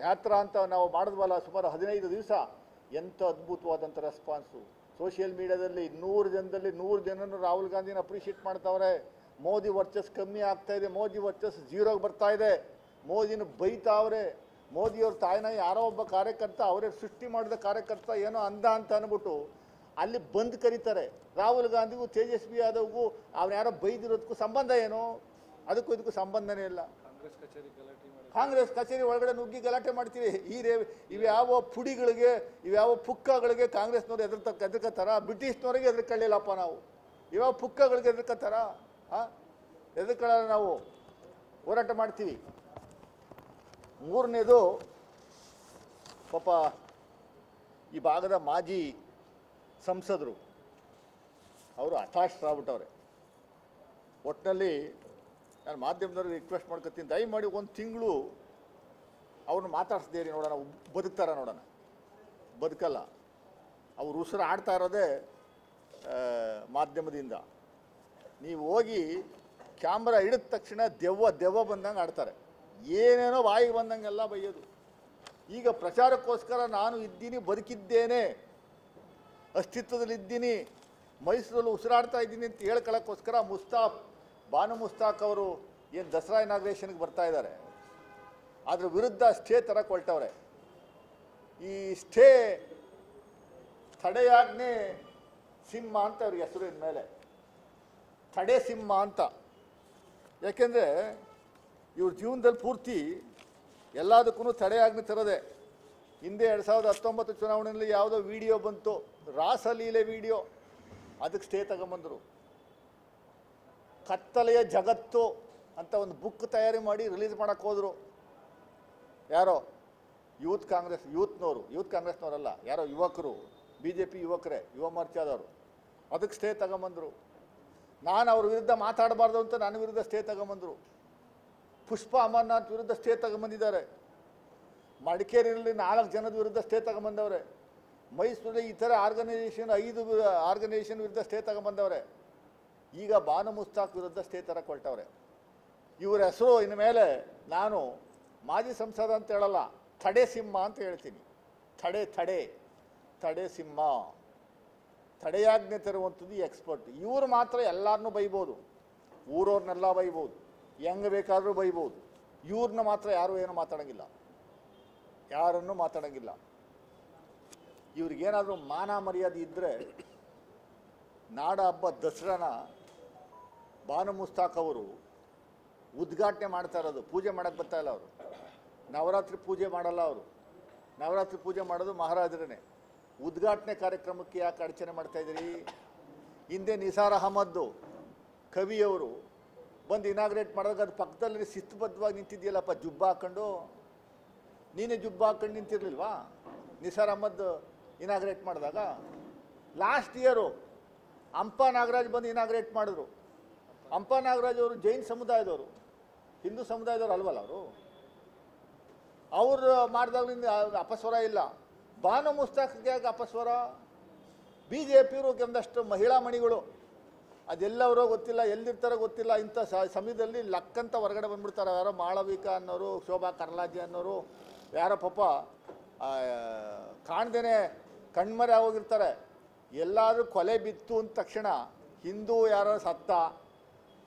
ಯಾತ್ರ ಅಂತ ನಾವು ಮಾಡಿದ್ವಲ್ಲ ಸುಮಾರು ಹದಿನೈದು ದಿವಸ? ಎಂಥ ಅದ್ಭುತವಾದಂಥ ರೆಸ್ಪಾನ್ಸು ಸೋಷಿಯಲ್ ಮೀಡಿಯಾದಲ್ಲಿ ನೂರು ಜನದಲ್ಲಿ ನೂರು ಜನನು ರಾಹುಲ್ ಗಾಂಧಿನ ಅಪ್ರಿಷಿಯೇಟ್ ಮಾಡ್ತಾವ್ರೆ. ಮೋದಿ ವರ್ಚಸ್ ಕಮ್ಮಿ ಆಗ್ತಾ ಇದೆ ಮೋದಿ ವರ್ಚಸ್ ಜೀರೋಗೆ ಬರ್ತಾ ಇದೆ. ಮೋದಿನ ಬೈತಾವ್ರೆ ಮೋದಿಯವ್ರ ತಾಯಿನ ಯಾರೋ ಒಬ್ಬ ಕಾರ್ಯಕರ್ತ ಅವರೇ ಸೃಷ್ಟಿ ಮಾಡಿದ ಕಾರ್ಯಕರ್ತ ಏನೋ ಅಂದ ಅಂತ ಅಂದ್ಬಿಟ್ಟು ಅಲ್ಲಿ ಬಂದು ಕರೀತಾರೆ. ರಾಹುಲ್ ಗಾಂಧಿಗೂ ತೇಜಸ್ವಿ ಯಾದವ್ಗೂ ಅವ್ರು ಯಾರೋ ಬೈದಿರೋದಕ್ಕೂ ಸಂಬಂಧ ಏನು? ಅದಕ್ಕೂ ಇದಕ್ಕೂ ಸಂಬಂಧನೇ ಇಲ್ಲ. ಕಾಂಗ್ರೆಸ್ ಕಚೇರಿ ಒಳಗಡೆ ನುಗ್ಗಿ ಗಲಾಟೆ ಮಾಡ್ತೀವಿ ಈ ರೇ ಇವ್ಯಾವ ಪುಡಿಗಳಿಗೆ ಇವ್ಯಾವ ಪುಕ್ಕಗಳಿಗೆ ಕಾಂಗ್ರೆಸ್ನವ್ರು ಎದುರ್ತ ಎದುರ್ಕತ್ತಾರ ಬ್ರಿಟಿಷ್ನವ್ರಿಗೆ ಎದುರ್ಕೊಳ್ಳಿಲ್ಲಪ್ಪ ನಾವು. ಇವಾಗ ಪುಕ್ಕಗಳಿಗೆ ಎದುರ್ಕತ್ತಾರ ಹಾಂ? ಎದಕ್ಕೆ ನಾವು ಹೋರಾಟ ಮಾಡ್ತೀವಿ? ಮೂರನೇದು, ಪಾಪ ಈ ಭಾಗದ ಮಾಜಿ ಸಂಸದರು, ಅವರು ಹತಾಶರಾಗ್ಬಿಟ್ಟವ್ರೆ ಒಟ್ಟಿನಲ್ಲಿ ನಾನು ಮಾಧ್ಯಮದವ್ರಿಗೆ ರಿಕ್ವೆಸ್ಟ್ ಮಾಡ್ಕೊತೀನಿ, ದಯಮಾಡಿ ಒಂದು ತಿಂಗಳು ಅವ್ರನ್ನ ಮಾತಾಡ್ಸ್ದೇರಿ ನೋಡೋಣ ಬದುಕ್ತಾರ ನೋಡೋಣ. ಬದುಕಲ್ಲ. ಅವ್ರು ಉಸಿರು ಆಡ್ತಾ ಇರೋದೇ ಮಾಧ್ಯಮದಿಂದ. ನೀವು ಹೋಗಿ ಕ್ಯಾಮ್ರಾ ಹಿಡಿದ ತಕ್ಷಣ ದೆವ್ವ ದೆವ್ವ ಬಂದಂಗೆ ಆಡ್ತಾರೆ. ಏನೇನೋ ಬಾಯಿಗೆ ಬಂದಂಗೆಲ್ಲ ಬೈಯೋದು. ಈಗ ಪ್ರಚಾರಕ್ಕೋಸ್ಕರ ನಾನು ಇದ್ದೀನಿ, ಬದುಕಿದ್ದೇನೆ. ಅಸ್ತಿತ್ವದಲ್ಲಿದ್ದೀನಿ. ಮೈಸೂರಲ್ಲಿ ಉಸಿರಾಡ್ತಾ ಇದ್ದೀನಿ ಅಂತ ಹೇಳ್ಕೊಳ್ಳೋಕ್ಕೋಸ್ಕರ ಮುಸ್ತಾಫ್ ಬಾನು ಮುಸ್ತಾಕ್ ಅವರು ಏನು ದಸರಾ ಇನಾಗ್ರೇಷನ್ಗೆ ಬರ್ತಾ ಇದ್ದಾರೆ. ಅದ್ರ ವಿರುದ್ಧ ಸ್ಟೇ ತರಕ್ಕೆ ಹೊರಟವ್ರೆ. ಈ ಸ್ಟೇ ತಡೆಯಾಜ್ಞೆ ಸಿಂಹ ಅಂತ ಅವ್ರಿಗೆ ಹೆಸರು ಇನ್ಮೇಲೆ. ತಡೆ ಸಿಂಹ ಅಂತ. ಯಾಕೆಂದರೆ ಇವ್ರ ಜೀವನದಲ್ಲಿ ಪೂರ್ತಿ ಎಲ್ಲದಕ್ಕೂ ತಡೆಯಾಜ್ಞೆ ತರದೆ. ಹಿಂದೆ ಎರಡು ಸಾವಿರದ ಹತ್ತೊಂಬತ್ತು ಚುನಾವಣೆಯಲ್ಲಿ ಯಾವುದೋ ವಿಡಿಯೋ ಬಂತು ರಾಸಲೀಲೆ ವಿಡಿಯೋ, ಅದಕ್ಕೆ ಸ್ಟೇ ತಗೊಂಬಂದರು. ಕತ್ತಲೆಯ ಜಗತ್ತು ಅಂತ ಒಂದು ಬುಕ್ ತಯಾರಿ ಮಾಡಿ ರಿಲೀಸ್ ಮಾಡೋಕ್ಕೆ ಹೋದರು. ಯಾರೋ? ಯೂತ್ ಕಾಂಗ್ರೆಸ್ ಯೂತ್ನವರು ಯೂತ್ ಕಾಂಗ್ರೆಸ್ನವರಲ್ಲ, ಯಾರೋ ಯುವಕರು ಬಿ ಜೆ ಪಿ ಯುವಕರೇ, ಯುವ ಮೋರ್ಚಾದವರು, ಅದಕ್ಕೆ ಸ್ಟೇ ತಗೊಂಬಂದರು. ನಾನು ಅವ್ರ ವಿರುದ್ಧ ಮಾತಾಡಬಾರ್ದು ಅಂತ ನನ್ನ ವಿರುದ್ಧ ಸ್ಟೇ ತಗೊಂಬಂದರು. ಪುಷ್ಪ ಅಮರ್ನಾಥ್ ವಿರುದ್ಧ ಸ್ಟೇ ತಗೊಂಬಂದಿದ್ದಾರೆ. ಮಡಿಕೇರಿಯಲ್ಲಿ ನಾಲ್ಕು ಜನದ ವಿರುದ್ಧ ಸ್ಟೇ ತಗೊಂಬಂದವ್ರೆ. ಮೈಸೂರಲ್ಲಿ ಈ ಥರ ಆರ್ಗನೈಸೇಷನ್ ಐದು ಆರ್ಗನೈಸೇಷನ್ ವಿರುದ್ಧ ಸ್ಟೇ ತಗೊಂಬಂದವ್ರೆ. ಈಗ ಬಾನು ಮುಸ್ತಾಕ್ ವಿರುದ್ಧ ಸ್ಟೇ ತರಕೊಳ್ತವ್ರೆ ಇವರ ಹೆಸರು ಇನ್ನು ಮೇಲೆ ನಾನು ಮಾಜಿ ಸಂಸದ ಅಂತ ಹೇಳಲ್ಲ ತಡೆ ಸಿಂಹ ಅಂತ ಹೇಳ್ತೀನಿ. ತಡೆ ತಡೆ ತಡೆ ಸಿಂಹ. ತಡೆಯಾಜ್ಞೆ ತರುವಂಥದ್ದು ಎಕ್ಸ್ಪರ್ಟ್. ಇವರು ಮಾತ್ರ ಎಲ್ಲರನ್ನೂ ಬೈಬೋದು. ಊರವ್ರನ್ನೆಲ್ಲ ಬೈಬೋದು. ಹೆಂಗೆ ಬೇಕಾದರೂ ಬೈಬೋದು. ಇವ್ರನ್ನ ಮಾತ್ರ ಯಾರೂ ಏನು ಮಾತಾಡೋಂಗಿಲ್ಲ. ಯಾರನ್ನು ಮಾತಾಡೋಂಗಿಲ್ಲ. ಇವ್ರಿಗೇನಾದರೂ ಮಾನ ಮರ್ಯಾದೆ ಇದ್ದರೆ ನಾಡ ಹಬ್ಬ ದಸರಾನ ಬಾನು ಮುಸ್ತಾಕ್ ಅವರು ಉದ್ಘಾಟನೆ ಮಾಡ್ತಾ ಇರೋದು. ಪೂಜೆ ಮಾಡೋಕೆ ಬರ್ತಾ ಇಲ್ಲ ಅವರು. ನವರಾತ್ರಿ ಪೂಜೆ ಮಾಡಲ್ಲ ಅವರು. ನವರಾತ್ರಿ ಪೂಜೆ ಮಾಡೋದು ಮಹಾರಾಜರೇ ಉದ್ಘಾಟನೆ ಕಾರ್ಯಕ್ರಮಕ್ಕೆ ಯಾಕೆ ಅಡಚಣೆ ಮಾಡ್ತಾ ಇದ್ದೀರಿ? ಹಿಂದೆ ನಿಸಾರ್ ಅಹಮದ್ದು ಕವಿಯವರು ಬಂದು ಇನಾಗ್ರೇಟ್ ಮಾಡಿದಾಗ ಅದು ಪಕ್ಕದಲ್ಲಿ ಶಿಸ್ತುಬದ್ಧವಾಗಿ ನಿಂತಿದ್ಯಲ್ಲಪ್ಪ, ಜುಬ್ಬ ಹಾಕೊಂಡು. ನೀನೇ ಜುಬ್ಬ ಹಾಕೊಂಡು ನಿಂತಿರ್ಲಿಲ್ವಾ? ನಿಸಾರ್ ಅಹಮದ್ ಇನಾಗ್ರೇಟ್ ಮಾಡಿದಾಗ. ಲಾಸ್ಟ್ ಇಯರು ಅಂಪ ನಾಗರಾಜ್ ಬಂದು ಇನಾಗ್ರೇಟ್ ಮಾಡಿದ್ರು. ಅಂಪ ನಾಗರಾಜ್ ಅವರು ಜೈನ್ ಸಮುದಾಯದವರು. ಹಿಂದೂ ಸಮುದಾಯದವರು ಅಲ್ವಲ್ಲ ಅವರು? ಅವರು ಮಾಡಿದಾಗಲಿಂದ ಅಪಸ್ವರ ಇಲ್ಲ. ಬಾನು ಮುಸ್ತಾಕ್ಗೆ ಅಪಸ್ವರ ಬಿ ಜೆ ಪಿಯವರು ಕೆಂದಷ್ಟು ಮಹಿಳಾ ಮಣಿಗಳು. ಅದೆಲ್ಲವರೋ ಗೊತ್ತಿಲ್ಲ, ಎಲ್ಲಿರ್ತಾರೋ ಗೊತ್ತಿಲ್ಲ. ಇಂಥ ಸಮಯದಲ್ಲಿ ಲಕ್ಕಂತ ಹೊರಗಡೆ ಬಂದ್ಬಿಡ್ತಾರೆ. ಯಾರೋ ಮಾಳವಿಕಾ ಅನ್ನೋರು, ಶೋಭಾ ಕರ್ಲಾಜಿ ಅನ್ನೋರು, ಯಾರೋ ಪಾಪ ಕಾಣ್ದೇನೆ ಕಣ್ಮರೆ ಆಗೋಗಿರ್ತಾರೆ. ಎಲ್ಲಾದರೂ ಕೊಲೆ ಬಿತ್ತು ಅಂದ ತಕ್ಷಣ ಹಿಂದೂ ಯಾರೋ ಸತ್ತ,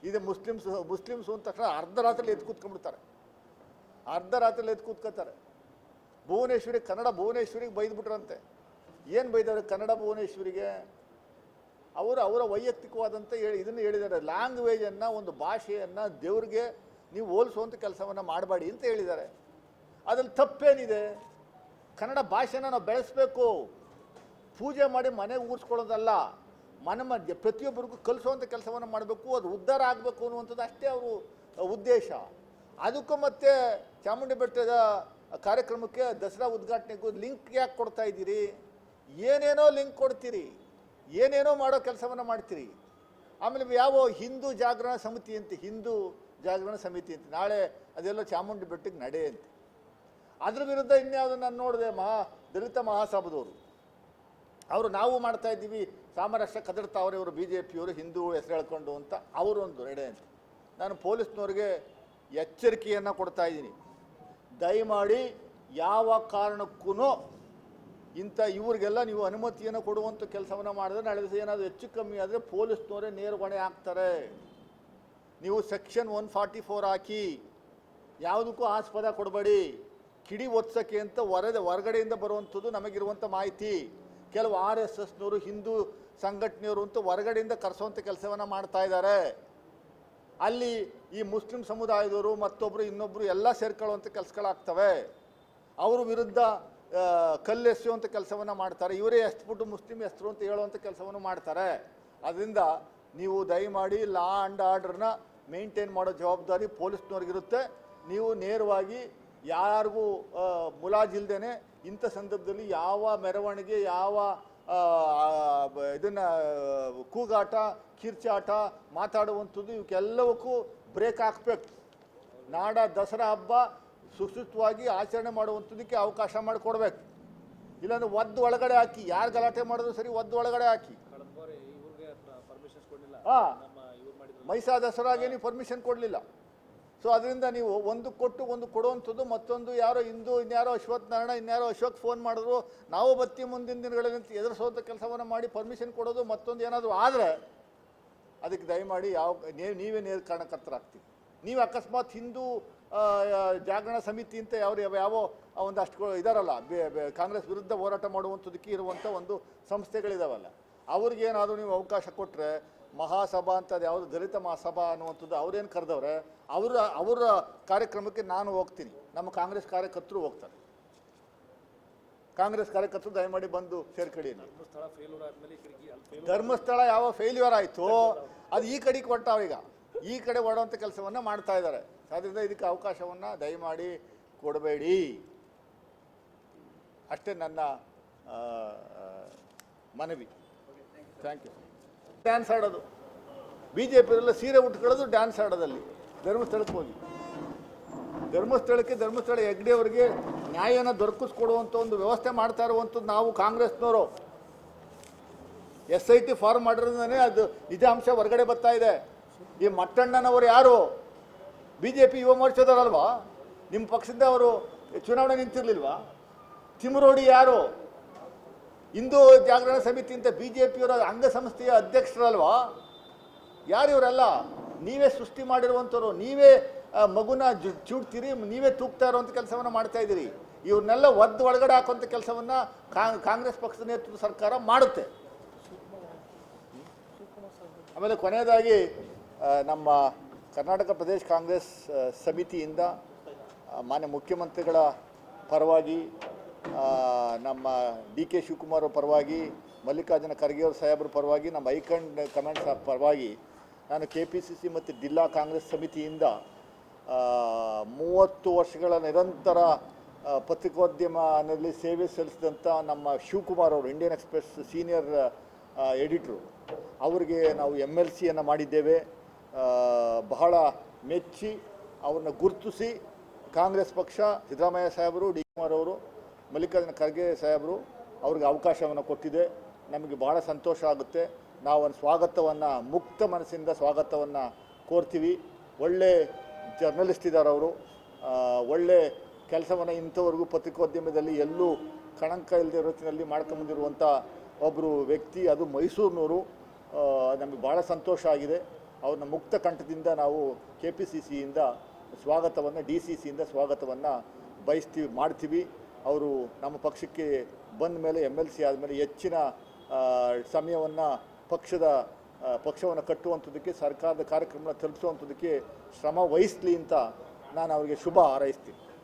ಇದು ಮುಸ್ಲಿಮ್ಸ್, ಮುಸ್ಲಿಮ್ಸು ಅಂದ ತಕ್ಷಣ ಅರ್ಧ ರಾತ್ರಿ ಎದ್ದು ಕೂತ್ಕೊಂಡ್ಬಿಡ್ತಾರೆ. ಅರ್ಧ ರಾತ್ರಿ ಎದ್ದು ಕೂತ್ಕೋತಾರೆ ಭುವನೇಶ್ವರಿ, ಕನ್ನಡ ಭುವನೇಶ್ವರಿಗೆ ಬೈದ್ಬಿಟ್ರಂತೆ. ಏನು ಬೈದಾರೆ ಕನ್ನಡ ಭುವನೇಶ್ವರಿಗೆ? ಅವರು ಅವರ ವೈಯಕ್ತಿಕವಾದಂಥ ಹೇಳಿ, ಇದನ್ನು ಹೇಳಿದ್ದಾರೆ. ಲ್ಯಾಂಗ್ವೇಜನ್ನು ಒಂದು ಭಾಷೆಯನ್ನು ದೇವ್ರಿಗೆ ನೀವು ಹೋಲಿಸುವಂಥ ಕೆಲಸವನ್ನು ಮಾಡಬೇಡಿ ಅಂತ ಹೇಳಿದ್ದಾರೆ. ಅದ್ರಲ್ಲಿ ತಪ್ಪೇನಿದೆ? ಕನ್ನಡ ಭಾಷೆನ ನಾವು ಬೆಳೆಸಬೇಕು. ಪೂಜೆ ಮಾಡಿ ಮನೆಗೆ ಊರಿಸ್ಕೊಳ್ಳೋದಲ್ಲ. ಮನೆ ಮಧ್ಯೆ ಪ್ರತಿಯೊಬ್ಬರಿಗೂ ಕಲಿಸುವಂಥ ಕೆಲಸವನ್ನು ಮಾಡಬೇಕು. ಅದು ಉದ್ಧಾರ ಆಗಬೇಕು ಅನ್ನುವಂಥದ್ದು ಅಷ್ಟೇ ಅವರು ಉದ್ದೇಶ. ಅದಕ್ಕೂ ಮತ್ತೆ ಚಾಮುಂಡಿ ಬೆಟ್ಟದ ಕಾರ್ಯಕ್ರಮಕ್ಕೆ ದಸರಾ ಉದ್ಘಾಟನೆಗೂ ಲಿಂಕ್ ಯಾಕೆ ಕೊಡ್ತಾ ಇದ್ದೀರಿ? ಏನೇನೋ ಲಿಂಕ್ ಕೊಡ್ತೀರಿ? ಏನೇನೋ ಮಾಡೋ ಕೆಲಸವನ್ನು ಮಾಡ್ತೀರಿ? ಆಮೇಲೆ ಯಾವ ಹಿಂದೂ ಜಾಗರಣ ಸಮಿತಿ ಅಂತ, ಹಿಂದೂ ಜಾಗರಣ ಸಮಿತಿ ಅಂತ, ನಾಳೆ ಅದೆಲ್ಲ ಚಾಮುಂಡಿ ಬೆಟ್ಟಕ್ಕೆ ನಡೆಯಂತೆ. ಅದ್ರ ವಿರುದ್ಧ ಇನ್ಯಾವುದು ನಾನು ನೋಡಿದೆ, ಮಹಾ, ದಲಿತ ಮಹಾಸಭದವರು. ಅವರು ನಾವು ಮಾಡ್ತಾ ಇದ್ದೀವಿ ಸಾಮರಸ್ಯ ಕದರ್ತಾವ್ರೆ ಇವರು ಬಿ ಜೆ ಪಿಯವರು ಹಿಂದೂ ಹೆಸರು ಹೇಳ್ಕೊಂಡು ಅಂತ ಅವರೊಂದು ನಡೆ ಅಂತ ನಾನು ಪೊಲೀಸ್ನವ್ರಿಗೆ ಎಚ್ಚರಿಕೆಯನ್ನು ಕೊಡ್ತಾ ಇದ್ದೀನಿ. ದಯಮಾಡಿ ಯಾವ ಕಾರಣಕ್ಕೂ ಇಂಥ ಇವ್ರಿಗೆಲ್ಲ ನೀವು ಅನುಮತಿಯನ್ನು ಕೊಡುವಂಥ ಕೆಲಸವನ್ನು ಮಾಡಿದ್ರೆ ನಾಳೆ ದಿವಸ ಏನಾದರೂ ಹೆಚ್ಚು ಕಮ್ಮಿ ಆದರೆ ಪೊಲೀಸ್ನವರೇ ನೇರ ಹೊಣೆ ಹಾಕ್ತಾರೆ. ನೀವು ಸೆಕ್ಷನ್ ಒನ್ ಫಾರ್ಟಿ ಫೋರ್ ಹಾಕಿ, ಯಾವುದಕ್ಕೂ ಆಸ್ಪದ ಕೊಡಬೇಡಿ. ಕಿಡಿ ಒತ್ಸಕ್ಕೆ ಅಂತ ಹೊರದ ಹೊರಗಡೆಯಿಂದ ಬರುವಂಥದ್ದು ನಮಗಿರುವಂಥ ಮಾಹಿತಿ. ಕೆಲವು ಆರ್ ಎಸ್ ಎಸ್ನವರು, ಹಿಂದೂ ಸಂಘಟನೆಯವರು ಅಂತ ಹೊರಗಡೆಯಿಂದ ಕರೆಸುವಂಥ ಕೆಲಸವನ್ನು ಮಾಡ್ತಾ ಇದ್ದಾರೆ. ಅಲ್ಲಿ ಈ ಮುಸ್ಲಿಂ ಸಮುದಾಯದವರು ಮತ್ತೊಬ್ಬರು ಇನ್ನೊಬ್ಬರು ಎಲ್ಲ ಸೇರ್ಕೊಳ್ಳುವಂಥ ಕೆಲಸಗಳಾಗ್ತವೆ. ಅವ್ರ ವಿರುದ್ಧ ಕಲ್ಲೆಸೆಯುವಂಥ ಕೆಲಸವನ್ನು ಮಾಡ್ತಾರೆ. ಇವರೇ ಎಸ್ಬಿಟ್ಟು ಮುಸ್ಲಿಂ ಹೆಸರು ಅಂತ ಹೇಳುವಂಥ ಕೆಲಸವನ್ನು ಮಾಡ್ತಾರೆ. ಅದರಿಂದ ನೀವು ದಯಮಾಡಿ ಲಾ ಆ್ಯಂಡ್ ಆರ್ಡ್ರನ್ನ ಮೇಂಟೈನ್ ಮಾಡೋ ಜವಾಬ್ದಾರಿ ಪೊಲೀಸ್ನವ್ರಿಗಿರುತ್ತೆ. ನೀವು ನೇರವಾಗಿ ಯಾರಿಗೂ ಮುಲಾಜಿಲ್ದೇನೆ ಇಂಥ ಸಂದರ್ಭದಲ್ಲಿ ಯಾವ ಮೆರವಣಿಗೆ, ಯಾವ ಇದನ್ನ ಕೂಗಾಟ ಕಿರ್ಚಾಟ ಮಾತಾಡುವಂಥದ್ದು ಇವಕ್ಕೆಲ್ಲವಕ್ಕೂ ಬ್ರೇಕ್ ಹಾಕ್ಬೇಕು. ನಾಡ ದಸರಾ ಹಬ್ಬ ಸುಸೂತ್ರವಾಗಿ ಆಚರಣೆ ಮಾಡುವಂಥದ್ದಕ್ಕೆ ಅವಕಾಶ ಮಾಡಿಕೊಡ್ಬೇಕು. ಇಲ್ಲಾಂದ್ರೆ ಒದ್ದು ಒಳಗಡೆ ಹಾಕಿ ಯಾರು ಗಲಾಟೆ ಮಾಡಿದ್ರು ಸರಿ ಒದ್ದು ಒಳಗಡೆ ಹಾಕಿ. ಹಾಂ. ಮೈಸಾ ದಸರಾಗೆ ನೀವು ಪರ್ಮಿಷನ್ ಕೊಡಲಿಲ್ಲ. ಸೊ ಅದರಿಂದ ನೀವು ಒಂದು ಕೊಟ್ಟು ಒಂದು ಕೊಡುವಂಥದ್ದು ಮತ್ತೊಂದು ಯಾರೋ ಹಿಂದೂ, ಇನ್ಯಾರೋ ಅಶ್ವಥ್ ನಾರಾಯಣ, ಇನ್ಯಾರೋ ಅಶೋಕ್ ಫೋನ್ ಮಾಡಿದ್ರು, ನಾವು ಬತ್ತಿ ಮುಂದಿನ ದಿನಗಳಲ್ಲಿ ಅಂತ ಎದುರಿಸುವಂಥ ಕೆಲಸವನ್ನು ಮಾಡಿ ಪರ್ಮಿಷನ್ ಕೊಡೋದು ಮತ್ತೊಂದು ಏನಾದರೂ ಆದರೆ ಅದಕ್ಕೆ ದಯಮಾಡಿ ಯಾವ, ನೀವ್- ನೇರ ಕಾರಣಕರ್ತರಾಗ್ತೀವಿ ನೀವು ಅಕಸ್ಮಾತ್ ಹಿಂದೂ ಜಾಗರಣ ಸಮಿತಿ ಅಂತ ಯಾವ ಒಂದು ಅಷ್ಟು ಇದಾರಲ್ಲ ಕಾಂಗ್ರೆಸ್ ವಿರುದ್ಧ ಹೋರಾಟ ಮಾಡುವಂಥದ್ದಕ್ಕೆ ಇರುವಂಥ ಒಂದು ಸಂಸ್ಥೆಗಳಿದಾವಲ್ಲ, ಅವ್ರಿಗೇನಾದರೂ ನೀವು ಅವಕಾಶ ಕೊಟ್ಟರೆ ಮಹಾಸಭಾ ಅಂತ ಅದು ಯಾವುದು ದಲಿತ ಮಹಾಸಭಾ ಅನ್ನುವಂಥದ್ದು ಅವ್ರೇನು ಕರೆದವ್ರೆ ಅವರ ಅವರ ಕಾರ್ಯಕ್ರಮಕ್ಕೆ ನಾನು ಹೋಗ್ತೀನಿ. ನಮ್ಮ ಕಾಂಗ್ರೆಸ್ ಕಾರ್ಯಕರ್ತರು ಹೋಗ್ತಾರೆ. ಕಾಂಗ್ರೆಸ್ ಕಾರ್ಯಕರ್ತರು ದಯಮಾಡಿ ಬಂದು ಸೇರ್ಕಡಿ ಕಡೆಗೆ ಧರ್ಮಸ್ಥಳ ಯಾವ ಫೇಲ್ಯೂರ್ ಆಯಿತು? ಅದು ಈ ಕಡೆಗೆ ಕೊಟ್ಟಾವ ಈಗ. ಈ ಕಡೆ ಓಡುವಂಥ ಕೆಲಸವನ್ನು ಮಾಡ್ತಾ ಇದ್ದಾರೆ. ಆದ್ದರಿಂದ ಇದಕ್ಕೆ ಅವಕಾಶವನ್ನು ದಯಮಾಡಿ ಕೊಡಬೇಡಿ. ಅಷ್ಟೇ ನನ್ನ ಮನವಿ. ಥ್ಯಾಂಕ್ ಯು ಡ್ಯಾನ್ಸ್ ಆಡೋದು. ಬಿ ಜೆ ಪಿಯವರೆಲ್ಲ ಸೀರೆ ಉಟ್ಕೊಳ್ಳೋದು ಡ್ಯಾನ್ಸ್ ಆಡೋದಲ್ಲಿ. ಧರ್ಮಸ್ಥಳಕ್ಕೆ ಹೋಗಿ. ಧರ್ಮಸ್ಥಳಕ್ಕೆ ಧರ್ಮಸ್ಥಳ ಹೆಗ್ಡೆ ಅವರಿಗೆ ನ್ಯಾಯನ ದೊರಕಿಸ್ಕೊಡುವಂಥ ಒಂದು ವ್ಯವಸ್ಥೆ ಮಾಡ್ತಾ ಇರುವಂಥದ್ದು ನಾವು ಕಾಂಗ್ರೆಸ್ನವರು. ಎಸ್ ಐ ಟಿ ಫಾರ್ಮ್ ಮಾಡಿರೋದೇ ಅದು ನಿಜಾಂಶ ಹೊರಗಡೆ ಬರ್ತಾ ಇದೆ. ಈ ಮಟ್ಟಣ್ಣನವರು ಯಾರು? ಬಿ ಜೆ ಪಿ ಯುವ ಮೋರ್ಚಾದವರಲ್ವಾ? ನಿಮ್ಮ ಪಕ್ಷದಿಂದ ಅವರು ಚುನಾವಣೆ ನಿಂತಿರ್ಲಿಲ್ವಾ? ತಿಮರೋಡಿ ಯಾರು? ಹಿಂದೂ ಜಾಗರಣ ಸಮಿತಿ ಅಂತ ಬಿ ಜೆ ಪಿಯವರ ಅಂಗಸಂಸ್ಥೆಯ ಅಧ್ಯಕ್ಷರಲ್ವಾ? ಯಾರು ಇವರೆಲ್ಲ? ನೀವೇ ಸೃಷ್ಟಿ ಮಾಡಿರುವಂಥವ್ರು, ನೀವೇ ಮಗುನ ಜು, ಚೂಡ್ತೀರಿ, ನೀವೇ ತೂಗ್ತಾ ಇರುವಂಥ ಕೆಲಸವನ್ನು ಮಾಡ್ತಾ ಇದ್ದೀರಿ. ಇವ್ರನ್ನೆಲ್ಲ ಒದ್ದು ಒಳಗಡೆ ಹಾಕುವಂಥ ಕೆಲಸವನ್ನು ಕಾಂಗ್ರೆಸ್ ಪಕ್ಷದ ನೇತೃತ್ವ ಸರ್ಕಾರ ಮಾಡುತ್ತೆ. ಆಮೇಲೆ ಕೊನೆಯದಾಗಿ ನಮ್ಮ ಕರ್ನಾಟಕ ಪ್ರದೇಶ ಕಾಂಗ್ರೆಸ್ ಸಮಿತಿಯಿಂದ ಮಾನ್ಯ ಮುಖ್ಯಮಂತ್ರಿಗಳ ಪರವಾಗಿ ನಮ್ಮ ಡಿ ಕೆ ಶಿವಕುಮಾರ್ ಪರವಾಗಿ, ಮಲ್ಲಿಕಾರ್ಜುನ ಖರ್ಗೆ ಅವರ ಸಾಹೇಬ್ರ ಪರವಾಗಿ, ನಮ್ಮ ಹೈಕಂಡ್ ಕಮೆಂಟ್ಸ್ ಪರವಾಗಿ ನಾನು ಕೆ ಪಿ ಸಿ ಸಿ ಮತ್ತು ಜಿಲ್ಲಾ ಕಾಂಗ್ರೆಸ್ ಸಮಿತಿಯಿಂದ ಮೂವತ್ತು ವರ್ಷಗಳ ನಿರಂತರ ಪತ್ರಿಕೋದ್ಯಮನಲ್ಲಿ ಸೇವೆ ಸಲ್ಲಿಸಿದಂಥ ನಮ್ಮ ಶಿವಕುಮಾರ್ ಅವರು ಇಂಡಿಯನ್ ಎಕ್ಸ್ಪ್ರೆಸ್ ಸೀನಿಯರ್ ಎಡಿಟ್ರು ಅವರಿಗೆ ನಾವು ಎಂ ಎಲ್ ಸಿಯನ್ನು ಮಾಡಿದ್ದೇವೆ. ಬಹಳ ಮೆಚ್ಚಿ ಅವ್ರನ್ನ ಗುರುತಿಸಿ ಕಾಂಗ್ರೆಸ್ ಪಕ್ಷ ಸಿದ್ದರಾಮಯ್ಯ ಸಾಹೇಬರು, ಡಿ ಕುಮಾರ್ ಅವರು ಮಲ್ಲಿಕಾರ್ಜುನ ಖರ್ಗೆ ಸಾಹೇಬರು ಅವ್ರಿಗೆ ಅವಕಾಶವನ್ನು ಕೊಟ್ಟಿದೆ. ನಮಗೆ ಭಾಳ ಸಂತೋಷ ಆಗುತ್ತೆ. ನಾವು ಒಂದು ಸ್ವಾಗತವನ್ನು, ಮುಕ್ತ ಮನಸ್ಸಿಂದ ಸ್ವಾಗತವನ್ನು ಕೋರ್ತೀವಿ. ಒಳ್ಳೆ ಜರ್ನಲಿಸ್ಟ್ ಇದ್ದಾರೆ ಅವರು. ಒಳ್ಳೆ ಕೆಲಸವನ್ನು ಇಂಥವರೆಗೂ ಪತ್ರಿಕೋದ್ಯಮದಲ್ಲಿ ಎಲ್ಲೂ ಕಣಂಕ ಇಲ್ಲದೆ ರೀತಿಯಲ್ಲಿ ಮಾಡ್ಕೊಂಬಂದಿರುವಂಥ ಒಬ್ಬರು ವ್ಯಕ್ತಿ, ಅದು ಮೈಸೂರಿನವರು. ನಮಗೆ ಭಾಳ ಸಂತೋಷ ಆಗಿದೆ. ಅವ್ರನ್ನ ಮುಕ್ತ ಕಂಠದಿಂದ ನಾವು ಕೆ ಪಿ ಸಿ ಸಿಯಿಂದ ಸ್ವಾಗತವನ್ನು, ಡಿ ಸಿ ಸಿಯಿಂದ ಸ್ವಾಗತವನ್ನು ಬಯಸ್ತೀವಿ, ಮಾಡ್ತೀವಿ. ಅವರು ನಮ್ಮ ಪಕ್ಷಕ್ಕೆ ಬಂದ ಮೇಲೆ ಎಂ ಎಲ್ ಸಿ ಆದಮೇಲೆ ಹೆಚ್ಚಿನ ಸಮಯವನ್ನು ಪಕ್ಷದ ಪಕ್ಷವನ್ನು ಕಟ್ಟುವಂಥದ್ದಕ್ಕೆ ಸರ್ಕಾರದ ಕಾರ್ಯಕ್ರಮನ ತಲುಪಿಸುವಂಥದ್ದಕ್ಕೆ ಶ್ರಮ ವಹಿಸಲಿ ಅಂತ ನಾನು ಅವರಿಗೆ ಶುಭ ಹಾರೈಸ್ತೀನಿ.